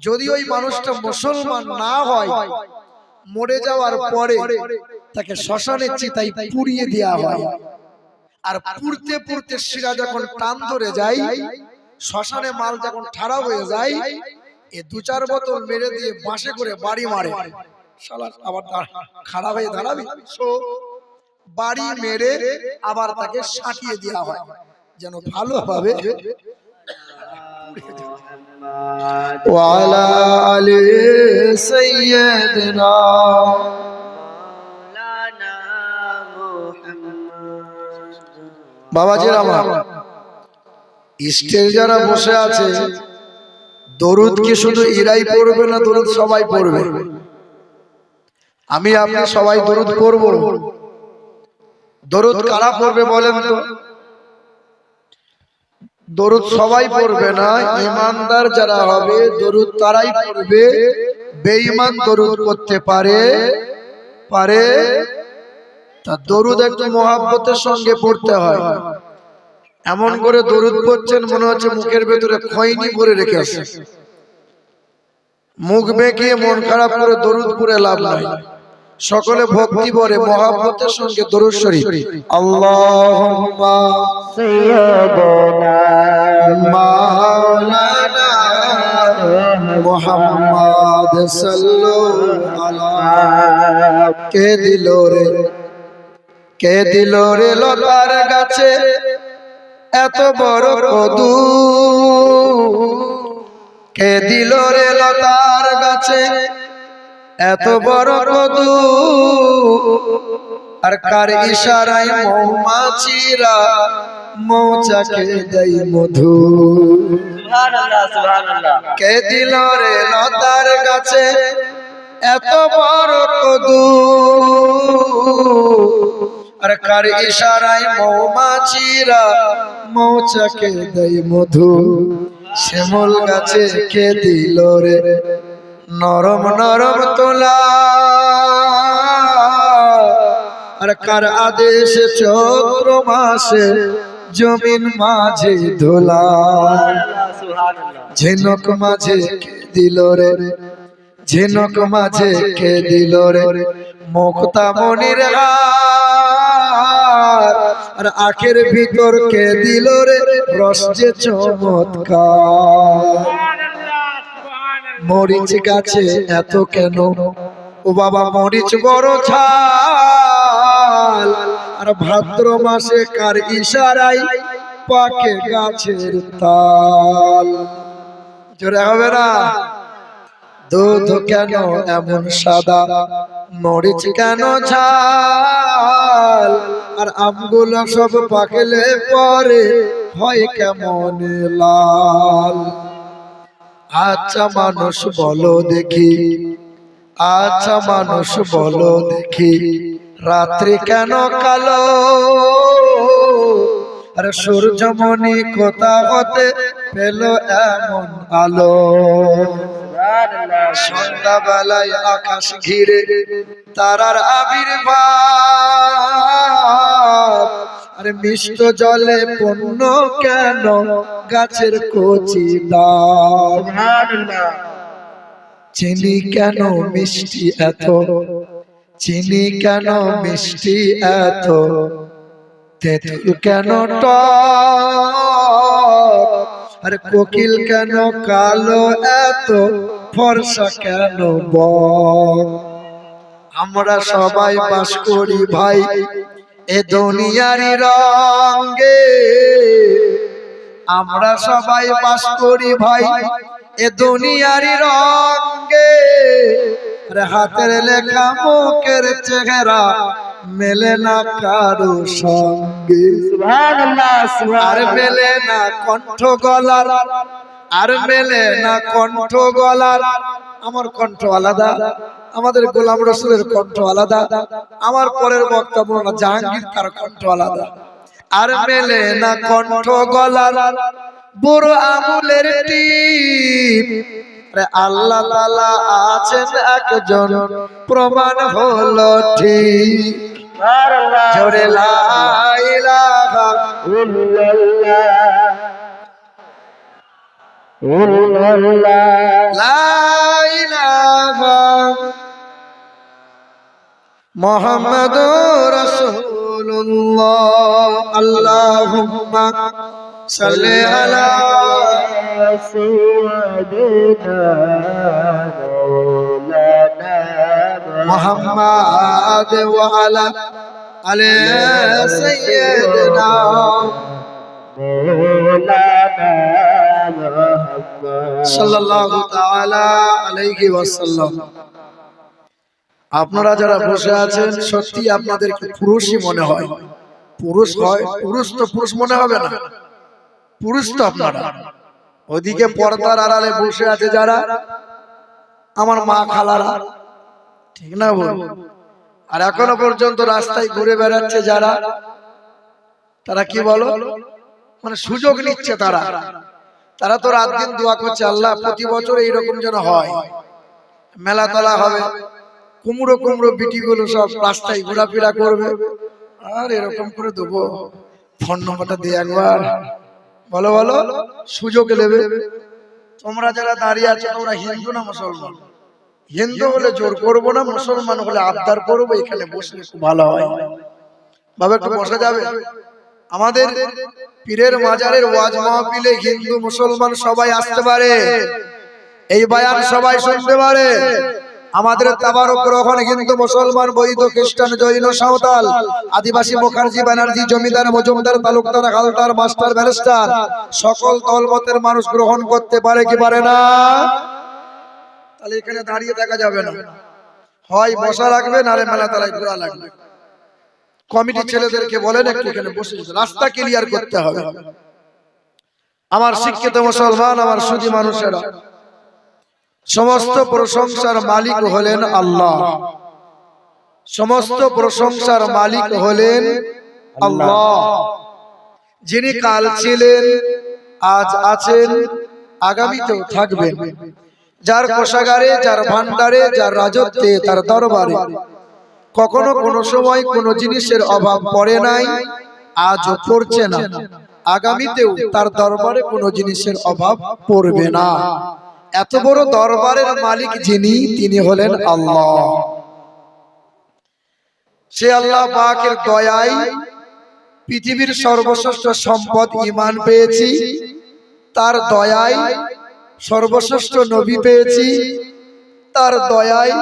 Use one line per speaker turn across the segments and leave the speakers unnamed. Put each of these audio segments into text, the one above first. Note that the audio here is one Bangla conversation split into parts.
যদি ওই মানুষটা মুসলমান না হয় মরে যাওয়ার পরে তাকে শ্মশানের চিতাই পুড়িয়ে দেওয়া হয়। আর পুড়তে পুড়তে শিরা যখন টান ধরে যায় শ্মশানে মাল যখন ঠাড়া হয়ে যায় এ দু চার বোতল মেরে দিয়ে বাঁশে করে বাড়ি মারে। শালা আবার খাড়া হয়ে দাঁড়াবি? বাড়ি মেরে আবার তাকে সাঁটিয়ে দেওয়া হয়। যেন ভালোভাবে
وعلى آل سيدنا বাবাজির আমার স্টেজ যারা বসে আছে দরুদ কি শুধু ইরাই পড়বে না দরুদ সবাই পড়বে আমি আপনি সবাই দরুদ পড়ব দরুদ কারা পড়বে বলেন তো দরুদ সবাই পড়বে না ইমানদার যারা হবে দরুদ তারাই পড়বে। বেঈমান দরুদ করতে পারে পারে। তা দরুদ একটু মহাব্বতের সঙ্গে পড়তে হয়। এমন করে দরুদ পড়ছেন মনে হচ্ছে মুখের ভেতরে খৈনি ভরে রেখেছে মুখ বেঁকিয়ে মন খারাপ করে দরুদ পড়ে লাভ নাই। সকলে ভক্তি ভরে মহাব্বতের সঙ্গে দরুদ শরীফ। আল্লাহুম্মা মাওলানা মুহাম্মদ সাল্লাল্লাহু আলা কে দিল রে? কে দিল রে লতার গাছে? এত বড় কদু। কে দিল রে লতার গাছে? এত বড় কদু। আর কার ইশারায় মৌমাছিরা মৌচাকে দেয় মধু। কে দিল রে লতার গাছে এত বড় কদু? আর কার ইশারায় মৌমাছিরা মৌচাকে দেয় মধু? শ্যামল গাছে কে দিল রে নরম নরম তোলা। আর কার আদেশ চৈত্র মাসে জমিন মাঝে ধোলা? ঝিনুক মাঝে দিল রে? ঝিনুক মাঝে কে দিল রে? মুক্তা মনির আর আখের ভিতর কে দিল রে? রস যে চমৎকার। মরিচ গাছে এত কেন? ও বাবা মরিচ বড় ছাল আর ভাদ্র মাসে কার ইশারাই পাকে গাছের তাল। জোরে হবে না? দুধ কেন এমন সাদা? মরিচ কেন ছাল আর আমগুলো সব পাকলে পরে হয় কেমন লাল? আচ্ছা মানুষ বলো দেখি। আচ্ছা মানুষ বলো দেখি। রাত্রি কেন কালো? আর সূর্যমণি কোথা হতে পেল এমন আলো? সন্ধ্যাবেলায় আকাশ ঘিরে তারার আবির্ভাব। আর মিষ্ট জলে পণ্য কেন গাছের কচি চিনি কেন মিষ্টি এত? চিনি কেন মিষ্টি এত? তেঁতুল কেন টক? আর কোকিল কেন কালো এত? ফর্সা কেন বক? আমরা সবাই বাস করি ভাই এ দুনিয়ারি রঙ্গে আমরা সবাই বাস করি ভাই এ দুনিয়ারি রঙ্গে হাতের লেখা মুখের চেহারা মেলে না কারও সঙ্গে। আর মেলে না কণ্ঠ গলার আর মেলে না কণ্ঠ গলার। আমার কণ্ঠ আলাদা। আমাদের গোলাম রসুলের কণ্ঠ আলাদা, আমার পরের বক্তা মৌলানা জাহাঙ্গীর তার কণ্ঠ আলাদা। আর মেলে না কণ্ঠ গলার বুড়ো আমুলের আল্লাহ তালা আছেন একজন, প্রমাণ হলো ঠিক। জোরে লাইলাহা
ইল্লাল্লাহ। الله
لا إله محمد رسول الله اللهم صل على
سيدنا مولانا
محمد وعلى على سيدنا
مولانا محمد
সাল্লাল্লাহু তাআলা আলাইহি ওয়াসাল্লাম আপনারা যারা বসে আছেন সত্যি আপনাদেরকে পুরুষই মনে হয়? পুরুষ হয়? পুরুষ তো পুরুষ মনে হবে না? পুরুষ তো আপনারা। ওদিকে পর্দার আড়ালে বসে আছে যারা আমার মা খালারা। ঠিক না বল? আর এখনও পর্যন্ত রাস্তায় ঘুরে বেড়াচ্ছে যারা তারা কি বলো? মানে সুযোগ নিচ্ছে তারা। তারা। তো রাত দিন দোয়া করছে আল্লাহ প্রতি বছর এইরকম যেন হয়। মেলা তোলা হবে। কুমড়ো কুমড়ো বিটিগুলো সব রাস্তায় ঘোরাফেরা করবে। আর এরকম করে দেবো। ফোন নম্বরটা দিয়ে একবার। বলো বলো, সুযোগ নেবে তোমরা যারা দাঁড়িয়ে আছো, তোমরা হিন্দু না মুসলমান? হিন্দু হলে জোর করব না, মুসলমান হলে আবদার করব, এখানে বসলে খুব ভালো হয়। বাবা, একটু বসা যাবে? আমাদের পীরের মাজারের ওয়াজ মাহফিলে হিন্দু, মুসলমান সবাই আসতে পারে। এই বায়ান সবাই শুনতে পারে। আমাদের তাবারক গ্রহণ হিন্দু মুসলমান বৈধ খ্রিস্টান জৈন সাঁওতাল আদিবাসী মুখার্জি ব্যানার্জি জমিদার মজুমদার তালুকদার হালদার মাস্টার ব্যারিস্টার সকল দলমতের মানুষ গ্রহণ করতে পারে কি পারে না? তাহলে এখানে দাঁড়িয়ে দেখা যাবে না। হয় বসা লাগবে নারে মেলা তালায় ঘোরা লাগবে। কমিটি ছেলেদেরকে বলেন একটু এখানে বসে। রাস্তা ক্লিয়ার করতে হবে। আমার শিক্ষিত মুসলমান আমার সুদী মানুষেরা। সমস্ত প্রশংসার মালিক হলেন আল্লাহ। সমস্ত প্রশংসার মালিক হলেন আল্লাহ। যিনি কাল ছিলেন, আজ আছেন, আগামীতেও থাকবেন। যার কোষাগারে, যার ভান্ডারে যার রাজত্বে, তার দরবারে। কখনো কোনো সময় কোনো জিনিসের অভাব পড়ে নাই, আজও পড়ছে না। আগামীতেও তার দরবারে কোনো জিনিসের অভাব পড়বে না। এত বড় দরবারের মালিক যিনি, তিনি হলেন আল্লাহ। সে আল্লাহ পাকের দয়ায় পৃথিবীর সর্বশ্রেষ্ঠ সম্পদ ইমান পেয়েছি, তার দয়ায় সর্বশ্রেষ্ঠ নবী পেয়েছি, তার দয়ায়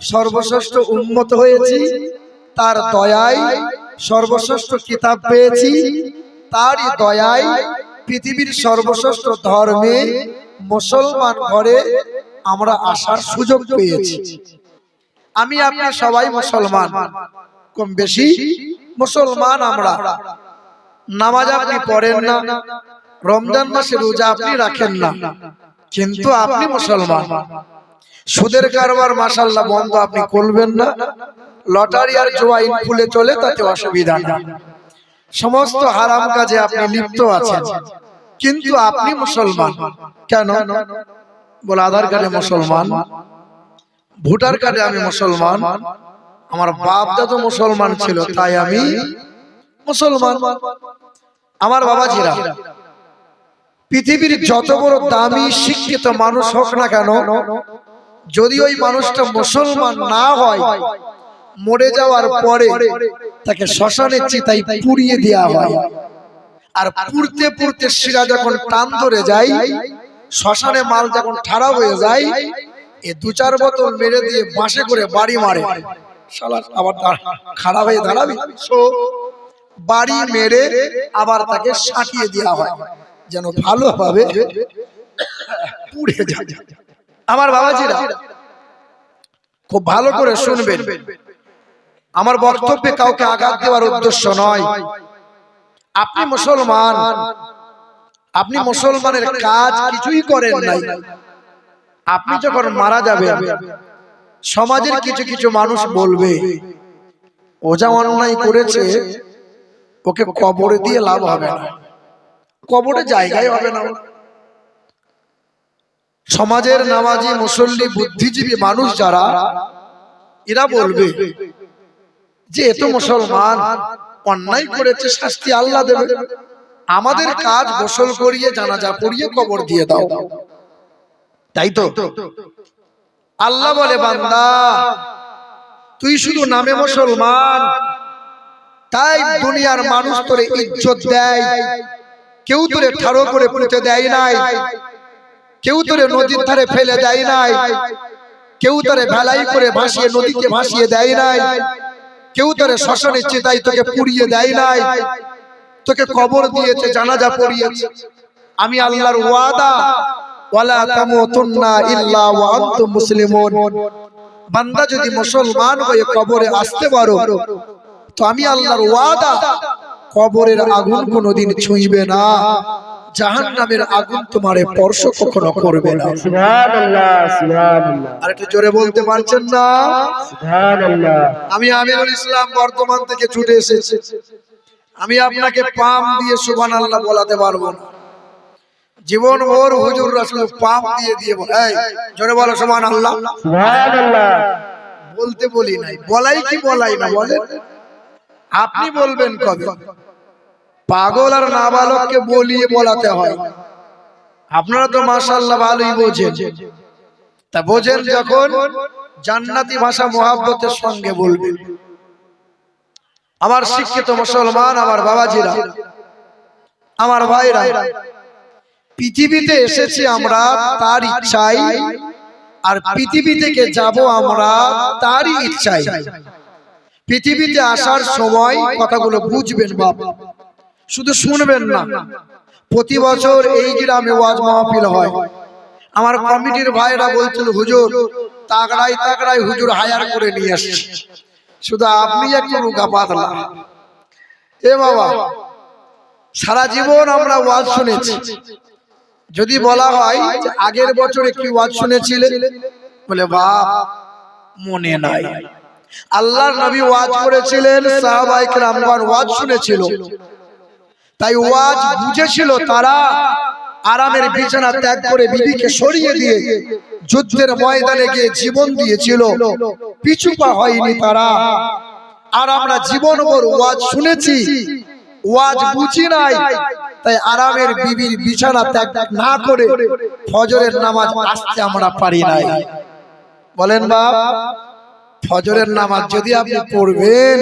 সর্বশ্রেষ্ঠ উন্মত হয়েছি, তার দয়ায় সর্বশ্রেষ্ঠ কিতাব পেয়েছি, তারই দয়ায় পৃথিবীর সর্বশ্রেষ্ঠ ধর্মে মুসলমান ঘরে আমরা আসার সুযোগ পেয়েছি। আমি আপনি সবাই মুসলমান। কম বেশি মুসলমান আমরা। নামাজ আপনি পড়েন না। রমজান মাসে রোজা আপনি রাখেন না। কিন্তু আপনি মুসলমান। সুদের কারবার মাসাল্লাহ বন্ধ আপনি করবেন না। লটারি আর জোয়াইন খুলে চলে তাতে অসুবিধা নেই সমস্ত হারাম কাজে আপনি লিপ্ত আছেন। কিন্তু আপনি মুসলমান। কেন? বলে আধার কার্ডে মুসলমান ভোটার কার্ডে আমি মুসলমান আমার বাপ দাদু মুসলমান ছিল তাই আমি মুসলমান। আমার বাবাজিরা পৃথিবীর যত বড় দামি শিক্ষিত মানুষ হোক না কেন যদি ওই মানুষটা মুসলমান না হয় মরে যাওয়ার পরে তাকে শ্মশানের চিতাই পুড়িয়ে দেওয়া হয়। আর পুড়তে পুড়তে শিরা যখন টান ধরে যায় শ্মশানে মাল যখন ঠাড়া হয়ে যায় এ দু চার বোতল মেরে দিয়ে বাঁশে করে বাড়ি মারে। শালা আবার দাঁড়া- হয়ে দাঁড়াবি? বাড়ি মেরে আবার তাকে সাঁটিয়ে দেওয়া হয় যেন ভালোভাবে পুড়ে যায়। আমার বাবাজিরা খুব ভালো করে শুনবেন। আমার বক্তব্যে কাউকে আঘাত দেওয়ার উদ্দেশ্য নয়। আপনি মুসলমান। আপনি মুসলমানের কাজ কিছুই করেন নাই। আপনি যখন মারা যাবেন সমাজের কিছু কিছু মানুষ বলবে ও যা অন্যায় করেছে ওকে কবরে দিয়ে লাভ হবে না। কবরে জায়গায় হবে না। সমাজের নামাজি মুসল্লি বুদ্ধিজীবী মানুষ যারা এরা বলবে যে এত মুসলমান। অন্যায় করেছে, শাস্তি আল্লাহ দেবে। আমাদের কাজ গোসল করিয়ে জানাজা পড়িয়ে কবর দিয়ে দাও। তাই তো? আল্লাহ বলে, বান্দা, তুই শুধু নামে মুসলমান, তাই দুনিয়ার মানুষ তোরে ইজ্জত দেয়, কেউ তোরে ঠাড়ো করে পুঁতে দেয় নাই, কেউ তোরে নদীর ধারে ফেলে দেয় নাই, কেউ তোরে ভেলাই করে ভাসিয়ে নদীকে ভাসিয়ে দেয় নাই কেউ তোরে শ্মশানের চেতাই তোকে পুড়িয়ে দেয় নাই। তোকে কবর দিয়েছে, জানাজা পড়িয়েছে। আমি আল্লাহর ওয়াদা, ওয়ালা তামুতুন্না ইল্লা ওয়া আনতুম মুসলিমুন। বান্দা যদি মুসলমান হয়ে কবরে আসতে পারো, তো আমি আল্লাহর ওয়াদা, কবরের আগুন কোনোদিন ছুঁইবে না। জাহান্নামের আগুন তোমারে স্পর্শ কখনো করবে না। আর একটু জোরে বলতে পারছেন না? আমি আমিরুল ইসলাম বর্তমান থেকে ছুটে এসেছি। আমি আপনাকে পাম দিয়ে সুবান আল্লাহ বলাতে পারব না। জীবন ভোর হুজুর রাসূল পাম দিয়ে দিয়ে বলে এই জোরে বলো সুবহান আল্লাহ
সুবহানাল্লাহ।
বলতে বলি নাই। বলাই কি বলাই না বলেন? আপনি বলবেন কবে? পাগল আর নাবালককে বলিয়ে বলাতে হয়। আপনারা তো মাশাআল্লাহ ভালোই বোঝেন। তা বোঝেন যখন জান্নাতি ভাষা মোহাব্বতের সঙ্গে বলবেন আমার শিক্ষিত মুসলমান, আমার বাবাজিরা, আমার ভাইরা, পৃথিবীতে এসেছি আমরা তার ইচ্ছাই আর পৃথিবী থেকে যাব আমরা তারই ইচ্ছাই পৃথিবীতে আসার সময় কথাগুলো বুঝবেন বাপ। শুধু শুনবেন না। প্রতি বছর এই গ্রামে ওয়াজ মাহফিল হয়। আমার কমিটির ভাইরা বলছিল হুজুর তাগড়াই তাগড়াই হুজুর হায়ার করে নিয়ে আসছে। শুধু আপনি একটু রুগা পাতলা। এ বাবা সারা জীবন আমরা ওয়াজ শুনেছি। যদি বলা হয় যে আগের বছরে কি ওয়াজ শুনেছিলে বলে বাপ মনে নাই। আল্লাহর নবী ওয়াজ করেছিলেন সাহাবায়ে কেরামগণ ওয়াজ শুনেছিল। তাই ওয়াজ বুঝেছিল তারা। আরামের বিছানা ত্যাগ করে বিবিকে সরিয়ে দিয়ে যুদ্ধের ময়দানে গিয়ে জীবন দিয়েছিল। পিছু পা হয়নি তারা। আর আমরা জীবন ভর ওয়াজ শুনেছি। ওয়াজ বুঝি নাই। তাই আরামের বিবির বিছানা ত্যাগ না করে ফজরের নামাজ আসতে আমরা পারি নাই। বলেন বাপ ফজরের নামাজ যদি আপনি পড়বেন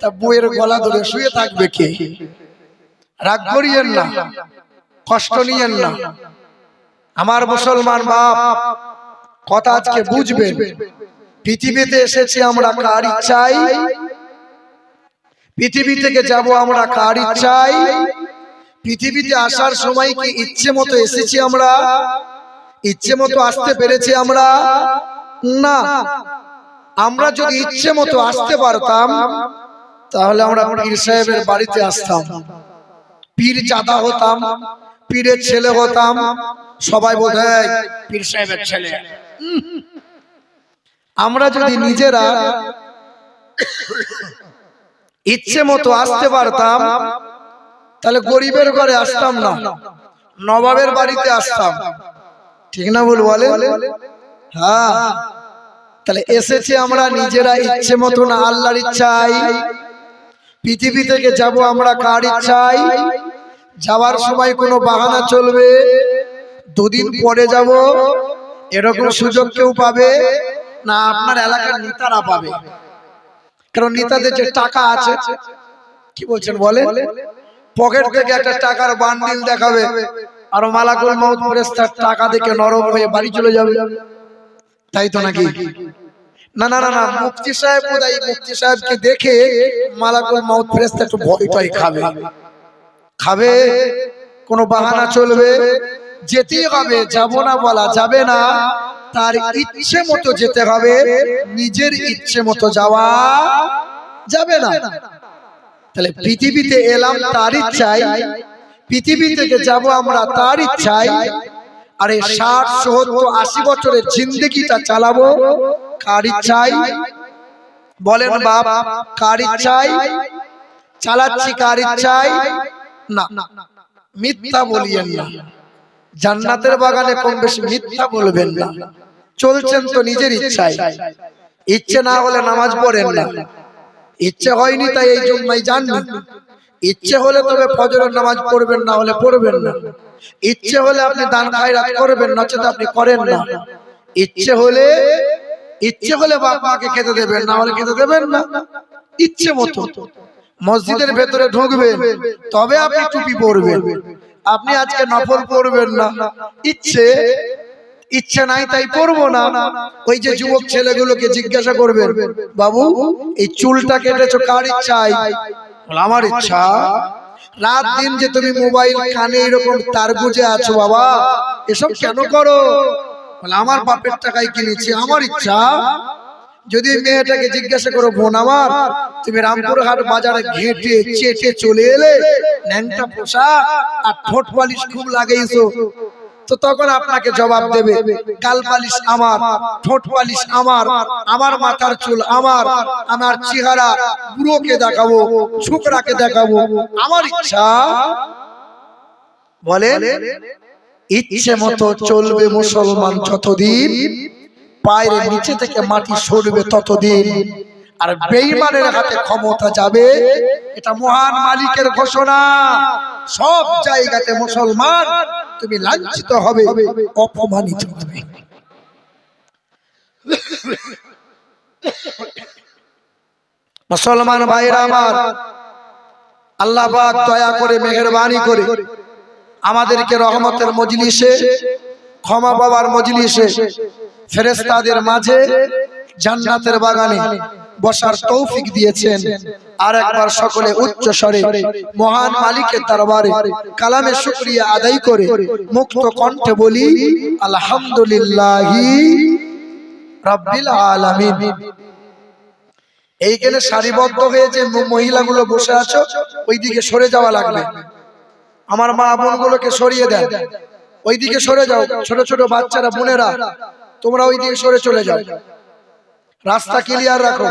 তা বইয়ের গলা ধরে শুয়ে থাকবে কে? রাগ করিয়েন না, কষ্ট নিয়েন না। আমার মুসলমান বাপ, কথা আজকে বুঝবেন। পৃথিবীতে এসেছি আমরা কার ইচ্ছাই পৃথিবী থেকে যাব আমরা কার ইচ্ছাই পৃথিবীতে আসার সময় কি ইচ্ছে মতো এসেছি আমরা? ইচ্ছে মতো আসতে পেরেছি আমরা? না। আমরা যদি ইচ্ছে মতো আসতে পারতাম, তাহলে আমরা পীর সাহেবের বাড়িতে আসতাম। পীর চাঁদা হতাম, পীরের ছেলে হতাম। সবাই বোধ পীর সাহেবের ছেলে। আমরা যদি নিজেরা ইচ্ছে মতো আসতে পারতাম, তাহলে গরিবের ঘরে আসতাম না, নবাবের বাড়িতে আসতাম। ঠিক না বল বলে হ্যাঁ। তাহলে এসেছি আমরা নিজেরা ইচ্ছে মতো না আল্লাহর ইচ্ছাই পৃথিবী থেকে যাব আমরা কার ইচ্ছাই যাওয়ার সময় কোনো বাহানা চলবে? দুদিন পরে যাব এরকম সুযোগ কেউ পাবে না আপনার এলাকার নেতারা পাবে। কারণ নেতাদের যে টাকা আছে কি বলছেন বলে পকেট থেকে একটা টাকার বান্ডিল দেখাবে আর মালাকুল মাউত ফেরেশতার টাকা দেখে নরম হয়ে বাড়ি চলে যাবে। তাই তো নাকি? না না না না মুফতি সাহেব মুফতি সাহেবকে দেখে মালাকুল মাউত ফেরেশতা একটু ভয়টাই খাবে। খাবে, কোনো বাহানা চলবে, যেতেই হবে, যাব না বলা যাবে না। তার ইচ্ছে মতো যেতে হবে, নিজের ইচ্ছে মতো যাওয়া যাবে না। তাহলে পৃথিবীতে এলাম তার ইচ্ছাই পৃথিবী থেকে যাব আমরা তার ইচ্ছাই আর ষাট, সত্তর, আশি বছরের জিন্দগিটা চালাবো কার ইচ্ছাই বলেন বাপ, কার ইচ্ছাই চালাচ্ছি কার ইচ্ছাই না। মিথ্যা বলিয়েন না। জান্নাতের বাগানে কম বেশি মিথ্যা বলবেন না। চলছেন তো নিজের ইচ্ছায়। ইচ্ছে না হলে নামাজ পড়েন না। ইচ্ছে হয়নি তাই এই জন্যই জাননি ইচ্ছে হলে তবে ফজরের নামাজ পড়বেন, না হলে পড়বেন না। ইচ্ছে হলে আপনি দান খায়রাত করবেন, নচেত আপনি করেন না। ইচ্ছে হলে ইচ্ছে হলে বাপ মাকে খেতে দেবেন, না হলে খেতে দেবেন না। ইচ্ছে মতো। মসজিদের ভেতরে ঢুকবেন তবে আপনি টুপি পরবেন। আপনি আজকে নফল পড়বেন না। ইচ্ছে ইচ্ছে নাই তাই পড়ব না। ওই যে যুবক ছেলেগুলোকে জিজ্ঞাসা করবেন বাবু এই চুলটা কেটেছো কার ইচ্ছাই বলে, আমার ইচ্ছা। রাত দিন যে তুমি মোবাইল কানে এরকম তার গুজে আছো বাবা এসব কেন করো? আমার বাপের টাকায় কিনেছি আমার ইচ্ছা। যদি মেয়েটাকে জিজ্ঞাসা করো বোন আমার তুমি রামপুরহাট বাজারে ঘেটে চেটে চলে এলে ন্যাংটা পোশাক আর ঠোঁট পালিশ খুব লাগাইছো তো তখন আপনাকে জবাব দেবে গাল পালিশ আমার ঠোঁট পালিশ আমার আমার মাথার চুল আমার আমার চেহারা বুড়োকে দেখাবো ছোকরাকে দেখাবো আমার ইচ্ছা বলে ইচ্ছে মতো চলবে মুসলমান যতদিন পায়ের নিচে থেকে মাটি সরবে ততদিন। আর বেইমানের হাতে ক্ষমতা যাবে এটা মহান মালিকের ঘোষণা। সব জায়গাতে মুসলমান তুমি লাঞ্ছিত হবে অপমানিত হবে। মুসলমান ভাইরা আমার আল্লাহ পাক দয়া করে মেহেরবানি করে আমাদেরকে রহমতের মজলিসে ক্ষমা পাবার মজলিসে ফেরেস্তাদের মাঝে জান্নাতের বাগানে বসার তৌফিক দিয়েছেন। আর একবার সকলে উচ্চ স্বরে মহান মালিকের দরবারে কালামে শুকরিয়া আদায় করে মুক্ত কণ্ঠে বলি, আলহামদুলিল্লাহি রাব্বিল আলামিন। এইখানে সারিবদ্ধ হয়ে যে মহিলাগুলো বসে আছো, ওইদিকে সরে যাওয়া লাগবে। আমার মা বোনগুলোকে সরিয়ে দেন। ওইদিকে সরে যাও। ছোট ছোট বাচ্চারা, বোনেরা তোমরা ওই দিকে সরে চলে যাও। রাস্তা ক্লিয়ার রাখো।